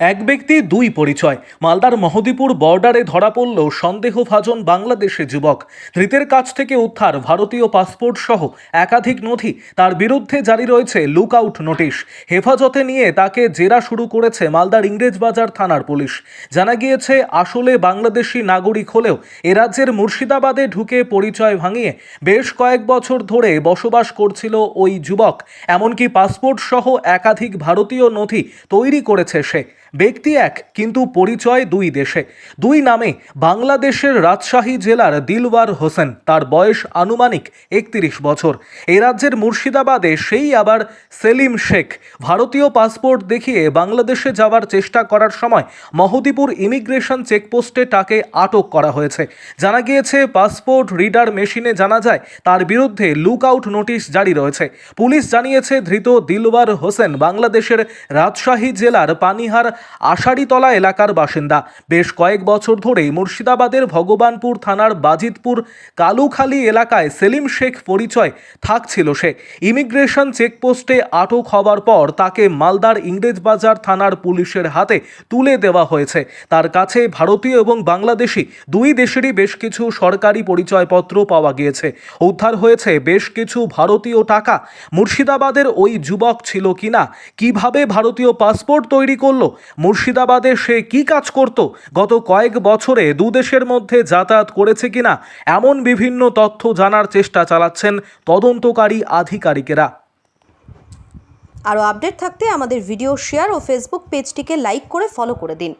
এক ব্যক্তি, দুই পরিচয়। মালদার মহদীপুর বর্ডারে ধরা পড়ল সন্দেহভাজন বাংলাদেশে যুবক। ধৃতের কাছ থেকে উদ্ধার, ভারতীয় পাসপোর্ট সহ একাধিক নথি। তার বিরুদ্ধে জারি রয়েছে লুক আউট নোটিশ। হেফাজতে নিয়ে তাকে জেরা শুরু করেছে মালদার ইংরেজবাজার থানার পুলিশ। জানা গিয়েছে, আসলে বাংলাদেশি নাগরিক হলেও এ রাজ্যের মুর্শিদাবাদে ঢুকে পরিচয় ভাঙিয়ে বেশ কয়েক বছর ধরে বসবাস করছিল ওই যুবক। এমনকি পাসপোর্ট সহ একাধিক ভারতীয় নথি তৈরি করেছে সে। ব্যক্তি এক, কিন্তু পরিচয় দুই দেশে। দুই নামে বাংলাদেশের রাজশাহী জেলার দিলওয়ার হোসেন, তার বয়স আনুমানিক একত্রিশ বছর। এ রাজ্যের মুর্শিদাবাদে সেই আবার সেলিম শেখ। ভারতীয় পাসপোর্ট দেখিয়ে বাংলাদেশে যাওয়ার চেষ্টা করার সময় মহদীপুর ইমিগ্রেশন চেকপোস্টে তাকে আটক করা হয়েছে। জানা গিয়েছে, পাসপোর্ট রিডার মেশিনে জানা যায়, তার বিরুদ্ধে লুক আউট নোটিশ জারি রয়েছে। পুলিশ জানিয়েছে, ধৃত দিলওয়ার হোসেন বাংলাদেশের রাজশাহী জেলার পানিহার আষাঢ়িতলা এলাকার বাসিন্দা। বেশ কয়েক বছর ধরেই মুর্শিদাবাদের ভগবানপুর থানার বাজিতপুর কালুখালী এলাকায় সেলিম শেখ পরিচয় থাকছিল সে। ইমিগ্রেশন চেকপোস্টে আটক হওয়ার পর তাকে মালদার ইংরেজবাজার থানার পুলিশের হাতে তুলে দেওয়া হয়েছে। তার কাছে ভারতীয় এবং বাংলাদেশি দুই দেশেরই বেশ কিছু সরকারি পরিচয়পত্র পাওয়া গিয়েছে। উদ্ধার হয়েছে বেশ কিছু ভারতীয় টাকা। মুর্শিদাবাদের ওই যুবক ছিল কিনা? কীভাবে ভারতীয় পাসপোর্ট তৈরি করল? মুর্শিদাবাদে সে কি কাজ করত? গত কয়েক বছরে দুদেশের মধ্যে যাতায়াত করেছে কিনা? এমন বিভিন্ন তথ্য জানার চেষ্টা চালাচ্ছেন তদন্তকারী আধিকারিকেরা। আরও আপডেট থাকতে আমাদের ভিডিও শেয়ার ও ফেসবুক পেজটিকে লাইক করে ফলো করে দিন।